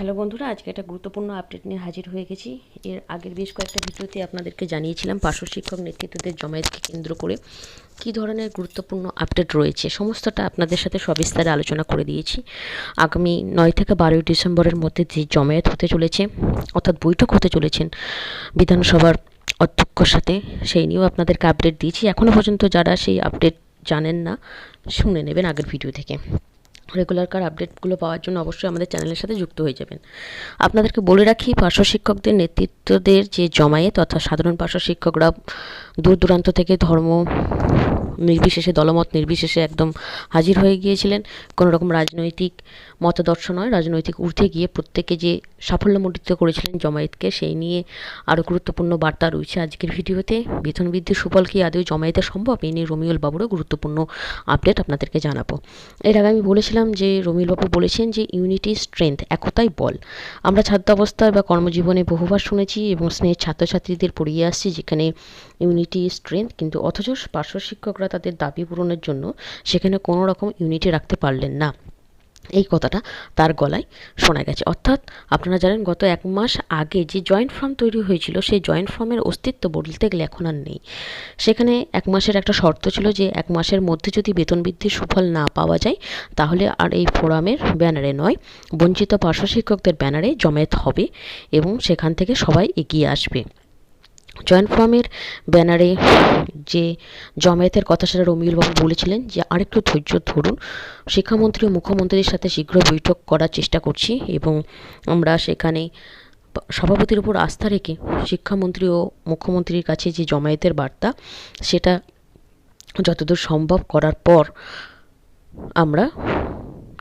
Hello বন্ধুরা, আজকে একটা গুরুত্বপূর্ণ আপডেট নিয়ে হাজির হয়ে গেছি। এর আগের বেশ কয়েকটা ভিডিওতে আপনাদেরকে জানিয়েছিলাম পার্শ্ব শিক্ষক নেতৃত্বদের জমায়েতকে কেন্দ্র করে কী ধরনের গুরুত্বপূর্ণ আপডেট রয়েছে। সমস্তটা আপনাদের সাথে সবিস্তারে আলোচনা করে দিয়েছি। আগামী নয় থেকে বারোই ডিসেম্বরের মধ্যে যে জমায়েত হতে চলেছে, অর্থাৎ বৈঠক হতে চলেছেন বিধানসভার অধ্যক্ষর সাথে, সেই নিয়েও আপনাদেরকে আপডেট দিয়েছি। এখনও পর্যন্ত যারা সেই আপডেট জানেন না, শুনে নেবেন আগের ভিডিও থেকে। রেগুলারকার আপডেটগুলো পাওয়ার জন্য অবশ্যই আমাদের চ্যানেলের সাথে যুক্ত হয়ে যাবেন। আপনাদেরকে বলে রাখি, পার্শ্ব শিক্ষকদের নেতৃত্বদের যে জমায়েত, অর্থাৎ সাধারণ পার্শ্ব শিক্ষকরা দূর দূরান্ত থেকে ধর্ম নির্বিশেষে, দলমত নির্বিশেষে একদম হাজির হয়ে গিয়েছিলেন। কোনো রকম রাজনৈতিক মতাদর্শ নয়, রাজনৈতিক ঊর্ধ্বে গিয়ে প্রত্যেকে যে সাফল্যমণ্ডিত করেছিলেন জমায়েতকে, সেই নিয়ে আরও গুরুত্বপূর্ণ বার্তা রয়েছে আজকের ভিডিওতে। বেতন বৃদ্ধির সুফল কি আদৌ জমায়েতে সম্ভব? এই নিয়ে রমিউল বাবুরও গুরুত্বপূর্ণ আপডেট আপনাদেরকে জানাব। এর আগে আমি বলেছিলাম যে রমিউল বাবু বলেছেন যে, ইউনিটি স্ট্রেংথ, একতাই বল। আমরা ছাত্র অবস্থায় বা কর্মজীবনে বহুবার শুনেছি এবং স্নেহের ছাত্রছাত্রীদের পড়িয়ে আসছি যেখানে ইউনিটি স্ট্রেংথ কিন্তু অথচ পার্শ্ব শিক্ষকরা তাদের দাবি পূরণের জন্য সেখানে কোনো রকম ইউনিটি রাখতে পারলেন না। এই কথাটা তার গলায় শোনা গেছে। অর্থাৎ আপনারা জানেন, গত এক মাস আগে যে জয়েন্ট ফর্ম তৈরি হয়েছিল, সেই জয়েন্ট ফর্মের অস্তিত্ব বলতে গেলে এখন আর নেই। সেখানে এক মাসের একটা শর্ত ছিল যে, এক মাসের মধ্যে যদি বেতন বৃদ্ধির সুফল না পাওয়া যায়, তাহলে আর এই ফোরামের ব্যানারে নয়, বঞ্চিত পার্শ্ব শিক্ষকদের ব্যানারে জমায়েত হবে এবং সেখান থেকে সবাই এগিয়ে আসবে। জয়েন্ট ফর্মের ব্যানারে যে জমায়েতের কথা সেটা রমিউলবাবু বলেছিলেন যে আরেকটু ধৈর্য ধরুন। শিক্ষামন্ত্রী ও মুখ্যমন্ত্রীর সাথে শীঘ্র বৈঠক করার চেষ্টা করছি এবং আমরা সেখানে সভাপতির উপর আস্থা রেখে শিক্ষামন্ত্রী ও মুখ্যমন্ত্রীর কাছে যে জমায়েতের বার্তা, সেটা যতদূর সম্ভব করার পর আমরা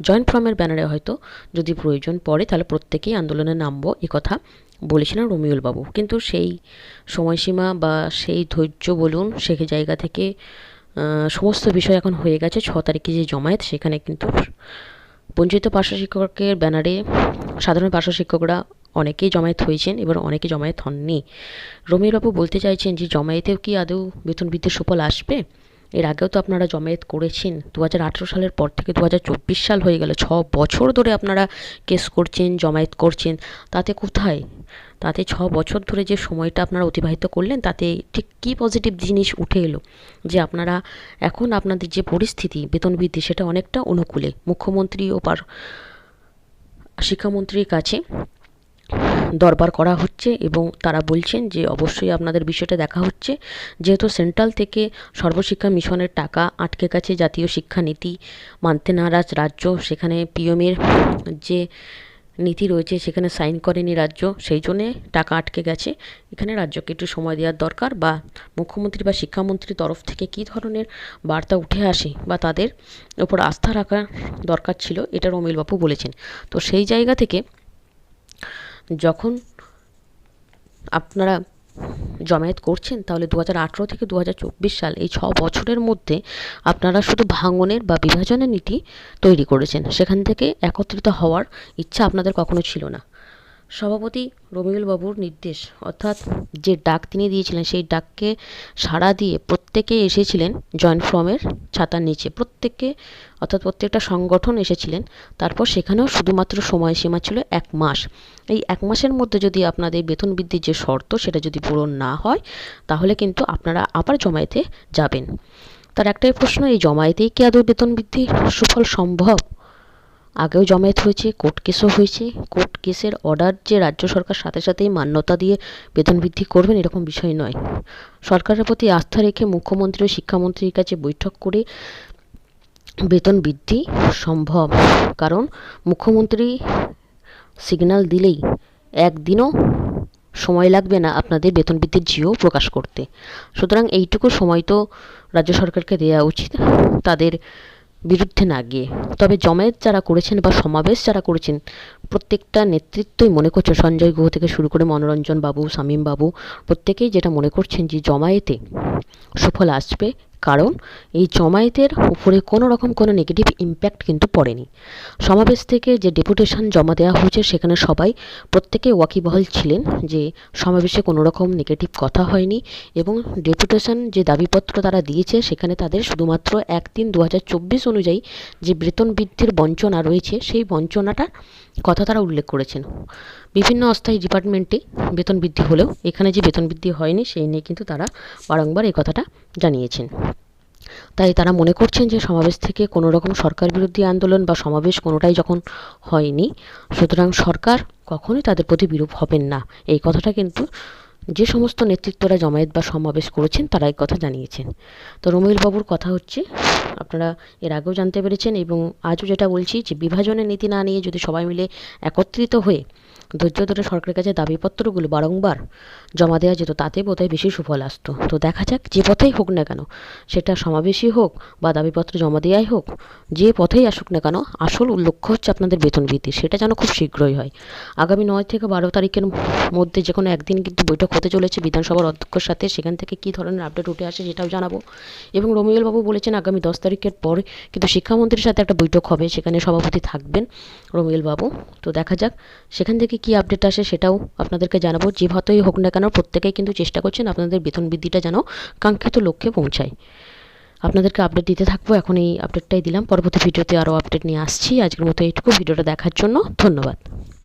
জয়েন্ট ফর্মের ব্যানারে হয়তো যদি প্রয়োজন পড়ে তাহলে প্রত্যেকেই আন্দোলনে নামবো। কথা বলেছিলেন রমিউল বাবু। কিন্তু সেই সময়সীমা বা সেই ধৈর্য বলুন সে জায়গা থেকে সমস্ত বিষয় এখন হয়ে গেছে। ছ তারিখে যে জমায়েত, সেখানে কিন্তু বঞ্চিত পার্শ্ব শিক্ষকের ব্যানারে সাধারণ পার্শ্ব শিক্ষকরা অনেকেই জমায়েত হয়েছেন, এবার অনেকে জমায়েত হননি। রমিউলবাবু বলতে চাইছেন যে, জমায়েতেও কি আদৌ বেতন বৃদ্ধির সুফল আসবে? এর আগেও তো আপনারা জমায়েত করেছেন। দু হাজার আঠেরো সালের পর থেকে দু হাজার চব্বিশ সাল হয়ে গেল, ছ বছর ধরে আপনারা কেস করছেন, জমায়েত করছেন। তাতে কোথায়? তাতে ছ বছর ধরে যে সময়টা আপনারা অতিবাহিত করলেন, তাতে ঠিক কী পজিটিভ জিনিস উঠে এলো? যে আপনারা এখন আপনাদের যে পরিস্থিতি বেতন বৃদ্ধি সেটা অনেকটা অনুকূলে। মুখ্যমন্ত্রী ও পার, শিক্ষামন্ত্রীর কাছে দরবার করা হচ্ছে এবং তারা বলছেন যে অবশ্যই আপনাদের বিষয়টা দেখা হচ্ছে। যেহেতু সেন্ট্রাল থেকে সর্বশিক্ষা মিশনের টাকা আটকে গেছে জাতীয় শিক্ষানীতি মানতে নারাজ রাজ্য, সেখানে পিএমের যে নীতি রয়েছে সেখানে সাইন করেনি রাজ্য, সেই জন্যে টাকা আটকে গেছে। এখানে রাজ্যকে একটু সময় দেওয়ার দরকার বা মুখ্যমন্ত্রী বা শিক্ষামন্ত্রীর তরফ থেকে কী ধরনের বার্তা উঠে আসে বা তাদের ওপর আস্থা রাখা দরকার ছিল, এটা রমিলবাবু বলেছেন। তো সেই জায়গা থেকে যখন আপনারা জমায়েত করছেন, তাহলে দু হাজার আঠেরো থেকে দু হাজার চব্বিশ সাল এই ছ বছরের মধ্যে আপনারা শুধু ভাঙনের বা বিভাজনের নীতি তৈরি করেছেন। সেখান থেকে একত্রিত হওয়ার ইচ্ছা আপনাদের কখনো ছিল না। সভাপতি রবিউল বাবুর নির্দেশ, অর্থাৎ যে ডাক তিনি দিয়েছিলেন, সেই ডাককে সাড়া দিয়ে প্রত্যেকে এসেছিলেন জয়েন্ট ফর্মের ছাতার নিচে। প্রত্যেককে অর্থাৎ প্রত্যেকটা সংগঠন এসেছিলেন। তারপর সেখানেও শুধুমাত্র সময়সীমা ছিল এক মাস। এই এক মাসের মধ্যে যদি আপনাদের বেতন বৃদ্ধির যে শর্ত সেটা যদি পূরণ না হয়, তাহলে কিন্তু আপনারা আবার জমায়েতে যাবেন। তার একটাই প্রশ্ন, এই জমায়েতেই কি আদৌ বেতন বৃদ্ধির সুফল সম্ভব? আগেও জমায়েত হয়েছে, কোর্ট কেসও হয়েছে। কোর্ট কেসের অর্ডার যে রাজ্য সরকার সাথে সাথেই মান্যতা দিয়ে বেতন বৃদ্ধি করবেন এরকম বিষয় নয়। সরকারের প্রতি আস্থা রেখে মুখ্যমন্ত্রী ও শিক্ষামন্ত্রীর কাছে বৈঠক করে বেতন বৃদ্ধি সম্ভব। কারণ মুখ্যমন্ত্রী সিগন্যাল দিলেই একদিনও সময় লাগবে না আপনাদের বেতন বৃদ্ধির জিও প্রকাশ করতে। সুতরাং এইটুকু সময় তো রাজ্য সরকারকে দেওয়া উচিত। তাদের বিরুদ্ধে না গিয়ে। তবে জমায়েত যারা করেছেন বা সমাবেশ যারা করেছেন, প্রত্যেকটা নেতৃত্বই মনে করছে সঞ্জয় গুহ থেকে শুরু করে মনোরঞ্জন বাবু, শামীম বাবু, প্রত্যেকেই যেটা মনে করছেন যে জমায়েতে সুফল আসবে কারণ এই জমায়েতের উপরে কোনো রকম কোনো নেগেটিভ ইম্প্যাক্ট কিন্তু পড়েনি। সমাবেশ থেকে যে ডেপুটেশন জমা দেওয়া হয়েছে, সেখানে সবাই প্রত্যেকে ওয়াকিবহাল ছিলেন যে সমাবেশে কোনো রকম নেগেটিভ কথা হয়নি এবং ডেপুটেশন যে দাবিপত্র তারা দিয়েছে, সেখানে তাদের শুধুমাত্র এক তিন দু অনুযায়ী যে বেতন বৃদ্ধির বঞ্চনা রয়েছে, সেই বঞ্চনাটার কথা তারা উল্লেখ করেছেন। বিভিন্ন অস্থায়ী ডিপার্টমেন্টে বেতন বৃদ্ধি হলেও এখানে যে বেতন বৃদ্ধি হয়নি, সেই নিয়ে কিন্তু তারা বারংবার এই কথাটা জানিয়েছেন। তাই তারা মনে করছেন যে সমাবেশ থেকে কোনো রকম সরকার বিরোধী আন্দোলন বা সমাবেশ কোনোটাই যখন হয়নি, সুতরাং সরকার কখনোই তাদের প্রতি বিরূপ হবেন না। এই কথাটা কিন্তু যে সমস্ত নেতৃত্বরা জমায়েত বা সমাবেশ করেছেন, তারা এই কথা জানিয়েছেন। তো বাবুর কথা হচ্ছে, আপনারা এর আগেও জানতে পেরেছেন এবং আজও যেটা বলছি যে বিভাজনের নীতি না নিয়ে যদি সবাই মিলে একত্রিত হয়ে ধৈর্য ধরে সরকারের কাছে দাবিপত্রগুলো বারংবার জমা দেওয়া যেত, তাতে বোধহয় বেশি সুফল আসতো। তো দেখা যাক যে পথেই হোক না কেন, সেটা সমাবেশই হোক বা দাবিপত্র জমা দেওয়াই হোক, যে পথেই আসুক না কেন, আসল লক্ষ্য হচ্ছে আপনাদের বেতন বৃদ্ধি, সেটা যেন খুব শীঘ্রই হয়। আগামী নয় থেকে বারো তারিখের মধ্যে যে কোনো একদিন কিন্তু বৈঠক হতে চলেছে বিধানসভার অধ্যক্ষের সাথে, সেখান থেকে কী ধরনের আপডেট উঠে আসে সেটাও জানাব। এবং রমিউল বাবু বলেছেন আগামী দশ তারিখের পর কিন্তু শিক্ষামন্ত্রীর সাথে একটা বৈঠক হবে, সেখানে সভাপতি থাকবেন রমিউল বাবু তো দেখা যাক, সেখান থেকে কী আপডেট আসে সেটাও আপনাদেরকে জানাব। যে ভাতই হোক না কেন, প্রত্যেকেই কিন্তু চেষ্টা করছেন আপনাদের বেতন বৃদ্ধিটা যেন কাঙ্ক্ষিত লক্ষ্যে পৌঁছায়। আপনাদেরকে আপডেট দিতে থাকব, এখন এই আপডেটটাই দিলাম। পরবর্তী ভিডিওতে আরও আপডেট নিয়ে আসছি। আজকের মতো এইটুকু। ভিডিওটা দেখার জন্য ধন্যবাদ।